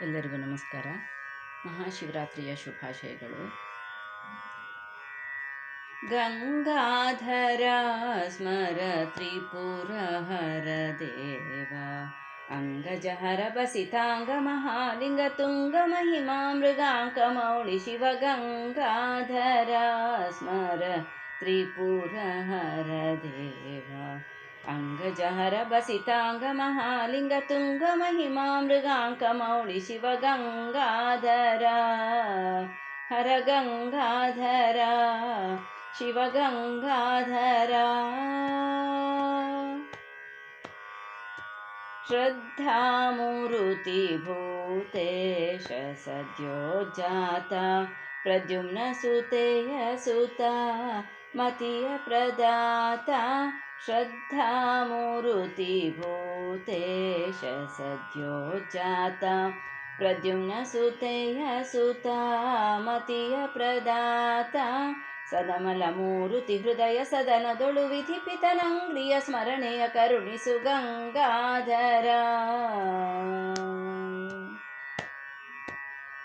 ಎಲ್ಲರಿಗೂ ನಮಸ್ಕಾರ ಮಹಾಶಿವರಾತ್ರಿಯ ಶುಭಾಶಯಗಳು ಗಂಗಾಧರ ಸ್ಮರ ತ್ರಿಪುರ ಹರ ದೇವ ಅಂಗಜಹರ ಬಸಿತಾಂಗ ಮಹಾಲಿಂಗ ತುಂಗ ಮಹಿಮಾ ಮೃಗಾಂಕ ಮೌಳಿ ಶಿವ ಗಂಗಾಧರ ಸ್ಮರ ತ್ರಿಪುರ ಹರ ದೇವ अङ्गजहर भसिताङ्गमहालिङ्गतुङ्गमहिमा मृगाङ्कमौलिशिवगङ्गाधरा हर गङ्गाधरा शिवगङ्गाधरा। श्रद्धामुरुतिभूतेश सद्यो जाता प्रद्युम्नसुतेयसुता मतीयप्रदाता। श्रद्धामुरुतिभूतेश सद्यो जाता प्रद्युम्न सुते य सुता मतिय प्रदाता सदमलमूरुतिहृदय सदनदुलुविधि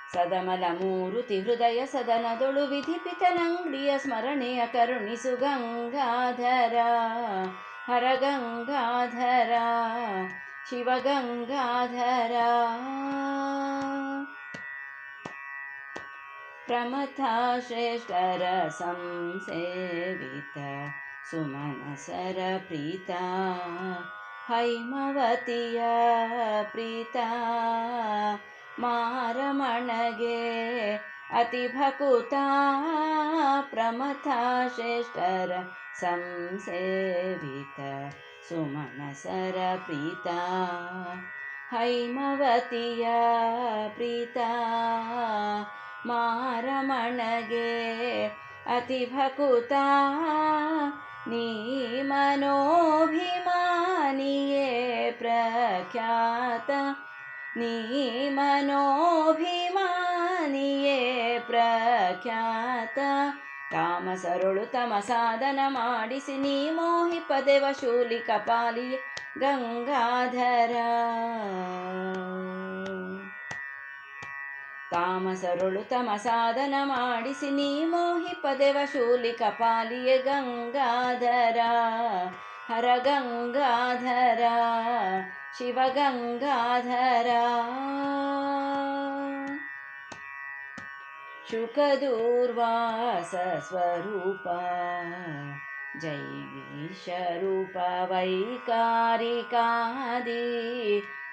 ಸದಮಲಮೂರುತಿ ಹೃದಯ ಸದನದೊಳು ವಿಧಿಪಿತನಂಗ್ರಿಯ ಸ್ಮರಣೆಯ ಕರುಣಿಸು ಗಂಗಾಧರ ಸದಮಲ ಮೂರುತಿ ಹೃದಯ ಸದನದೊಳು ವಿಧಿಪಿತನಂಗ್ರಿಯ ಸ್ಮರಣೆಯ ಕರುಣಿಸು ಗಂಗಾಧರ ಹರ ಗಂಗಾಧರ ಶಿವ ಗಂಗಾಧರ प्रमथा श्रेष्ठर संसेवित सुमनसर प्रीता हैमवतीय प्रीता मारमणगे अतिभकुता प्रमथा श्रेष्ठर संसेवित सुमनसर प्रिता। हैमवतीया प्रीता मारमणगे अतिभकुता निमनोभिमानिये प्रख्यात ಮನೋಭಿಮಾನಿಯೇ ಪ್ರಖ್ಯಾತ ನೀ ಮನೋಭಿಮಾನಿಯೇ ಪ್ರಖ್ಯಾತ ತಾಮಸರುಳು ತಮ ಸಾಧನ ಮಾಡಿಸಿ ನೀ ಮೋಹಿಪದೆವ ಶೂಲಿ ಕಪಾಲಿ ಗಂಗಾಧರ ತಾಮಸರುಳು ತಮ ಸಾಧನ ಮಾಡಿಸಿ ನೀ ಮೋಹಿಪದೆವ ಶೂಲಿ ಕಪಾಲಿಯ ಗಂಗಾಧರ ಹರ ಗಂಗಾಧರ शिवगङ्गाधरा। शुकदूर्वासस्वरूपा जैवीशरूपा वैकारिकादि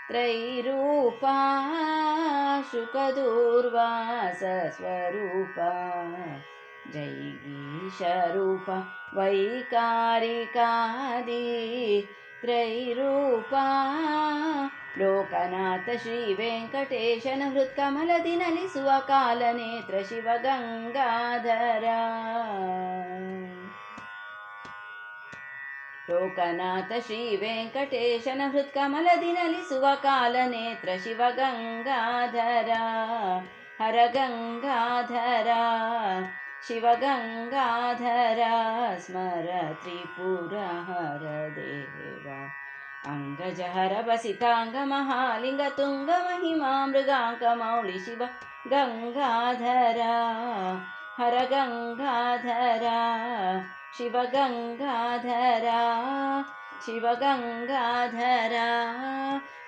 त्रैरूपा शुकदूर्वासस्वरूपा जैगीषरूपा वैकारिकादि ತ್ರೈರೂಪಾ. ಲೋಕನಾಥ ಶ್ರೀ ವೆಂಕಟೇಶನ ಹೃತ್ಕಮಲದಿ ನಲಿಸುವ ಕಾಲನೇತ್ರ ಶಿವಗಂಗಾಧರ ಲೋಕನಾಥ ಶ್ರೀ ವೆಂಕಟೇಶನ ಹೃತ್ಕಮಲದಿ ನಲಿಸುವ ಕಾಲನೇತ್ರ ಶಿವಗಂಗಾಧರ ಹರ ಗಂಗಾಧರ. शिवगङ्गाधरा स्मरत्रिपुरहरदेवा अङ्गजहर वसिताङ्गमहालिङ्गतुङ्गमहिमामृगाङ्कमौलि मृगाङ्कमौलि शिव गङ्गाधरा हरगङ्गाधरा शिवगङ्गाधरा शिवगङ्गाधरा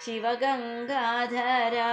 शिवगङ्गाधरा।